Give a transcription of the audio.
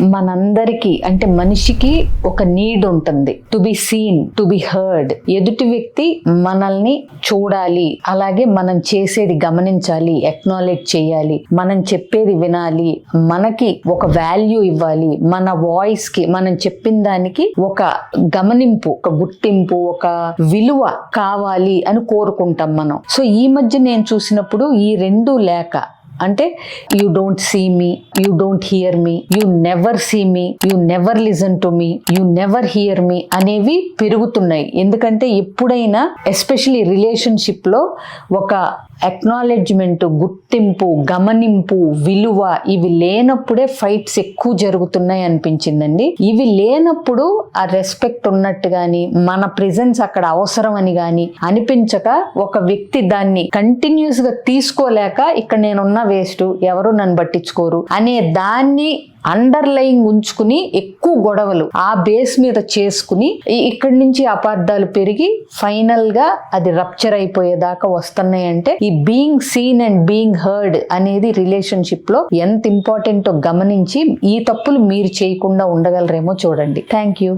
మనందరికీ అంటే మనిషికి ఒక నీడ్ ఉంటుంది. To be seen to be heard ఎదుటి వ్యక్తి మనల్ని చూడాలి. అలాగే మనం చేసేది గమనించాలి ఎక్నాలెడ్జ్ చేయాలి. మనం చెప్పేది వినాలి. మనకి ఒక వాల్యూ ఇవ్వాలి. మన వాయిస్కి మనం చెప్పిన దానికి ఒక గమనింపు ఒక గుర్తింపు ఒక విలువ కావాలి అని కోరుకుంటాం మనం. సో ఈ మధ్య నేను చూసినప్పుడు ఈ రెండు లేక అంటే you don't see me you don't hear me you never see me you never listen to me you never hear me అనేవి పెరుగుతున్నాయి. ఎందుకంటే ఎప్పుడైనా ఎస్పెషలీ రిలేషన్షిప్లో ఒక అక్నాలెడ్జ్మెంట్ గుర్తింపు గమనింపు విలువ ఇవి లేనప్పుడే ఫైట్స్ ఎక్కువ జరుగుతున్నాయి అనిపించిందండి. ఇవి లేనప్పుడు ఆ రెస్పెక్ట్ ఉన్నట్టు గాని మన ప్రెజెన్స్ అక్కడ అవసరం అని గాని అనిపించక ఒక వ్యక్తి దాన్ని కంటిన్యూస్గా తీసుకోలేక ఇక్కడ నేనున్న వేస్ట్ ఎవరు నన్ను పట్టించుకోరు అనే దాన్ని అండర్లయింగ్ ఉంచుకుని ఎక్కువ గొడవలు ఆ బేస్ మీద చేసుకుని ఇక్కడి నుంచి అపార్థాలు పెరిగి ఫైనల్గా అది రప్చర్ అయిపోయేదాకా వస్తున్నాయి అంటే ఈ being seen and being heard అనేది రిలేషన్షిప్లో ఎంత ఇంపార్టెంటో గమనించి ఈ తప్పులు మీరు చేయకుండా ఉండగలరేమో చూడండి. Thank you